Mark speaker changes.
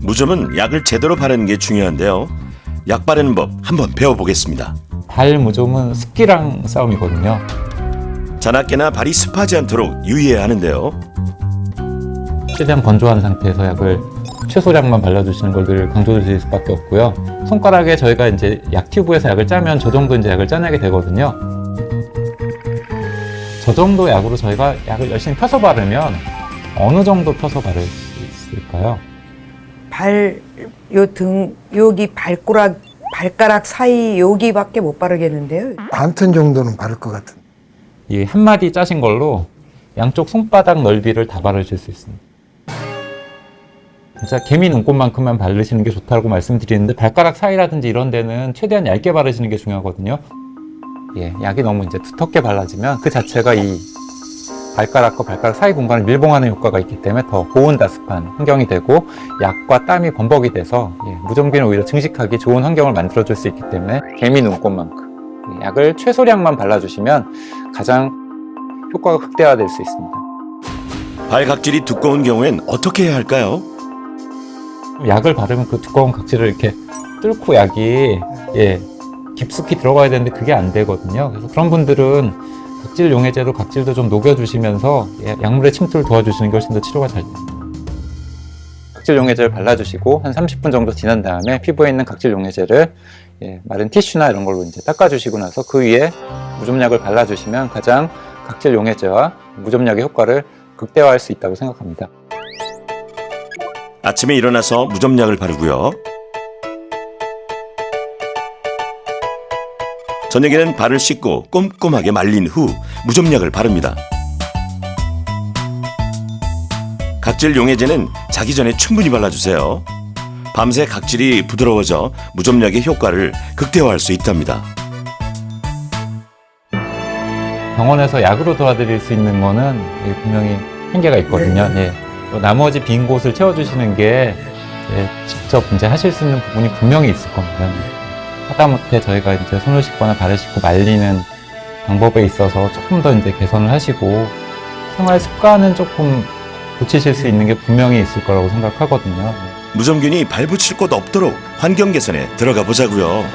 Speaker 1: 무좀은 약을 제대로 바르는 게 중요한데요. 약 바르는 법 한번 배워보겠습니다.
Speaker 2: 발 무좀은 습기랑 싸움이거든요.
Speaker 1: 자나깨나 발이 습하지 않도록 유의해야 하는데요.
Speaker 2: 최대한 건조한 상태에서 약을 최소량만 발라주시는 걸 늘 강조드릴 수밖에 없고요. 손가락에 저희가 이제 약 튜브에서 약을 짜면 저 정도 이제 약을 짜내게 되거든요. 저 정도 약으로 저희가 약을 열심히 펴서 바르면 어느 정도 펴서 바를 수 있을까요?
Speaker 3: 발, 요 등, 여기 발가락, 발가락 사이 여기밖에 못 바르겠는데요.
Speaker 4: 반튼 정도는 바를 것 같은.
Speaker 2: 이 한 마디 짜신 걸로 양쪽 손바닥 넓이를 다 바르실 수 있습니다. 진짜 개미 눈곱만큼만 바르시는 게 좋다고 말씀드리는데 발가락 사이라든지 이런 데는 최대한 얇게 바르시는 게 중요하거든요. 예, 약이 너무 이제 두텁게 발라지면 그 자체가 이 발가락과 발가락 사이 공간을 밀봉하는 효과가 있기 때문에 더 고온다습한 환경이 되고 약과 땀이 범벅이 돼서 예, 무좀기는 오히려 증식하기 좋은 환경을 만들어줄 수 있기 때문에 개미 눈곱만큼 예, 약을 최소량만 발라주시면 가장 효과가 극대화될 수 있습니다.
Speaker 1: 발 각질이 두꺼운 경우엔 어떻게 해야 할까요?
Speaker 2: 약을 바르면 그 두꺼운 각질을 이렇게 뚫고 약이 예, 깊숙이 들어가야 되는데 그게 안 되거든요. 그래서 그런 분들은 각질 용해제로 각질도 좀 녹여주시면서 예, 약물의 침투를 도와주시는 게 훨씬 더 치료가 잘 돼요. 각질 용해제를 발라주시고 한 30분 정도 지난 다음에 피부에 있는 각질 용해제를 예, 마른 티슈나 이런 걸로 이제 닦아주시고 나서 그 위에 무좀약을 발라주시면 가장 각질 용해제와 무좀약의 효과를 극대화할 수 있다고 생각합니다.
Speaker 1: 아침에 일어나서 무좀약을 바르고요. 저녁에는 발을 씻고 꼼꼼하게 말린 후 무좀약을 바릅니다. 각질 용해제는 자기 전에 충분히 발라주세요. 밤새 각질이 부드러워져 무좀약의 효과를 극대화할 수 있답니다.
Speaker 2: 병원에서 약으로 도와드릴 수 있는 거는 예, 분명히 한계가 있거든요. 예. 또 나머지 빈 곳을 채워주시는 게 예, 직접 이제 하실 수 있는 부분이 분명히 있을 겁니다. 하다못해 저희가 이제 손을 씻거나 발을 씻고 말리는 방법에 있어서 조금 더 이제 개선을 하시고 생활 습관은 조금 고치실 수 있는 게 분명히 있을 거라고 생각하거든요.
Speaker 1: 무좀균이 발붙일 곳 없도록 환경 개선에 들어가 보자고요.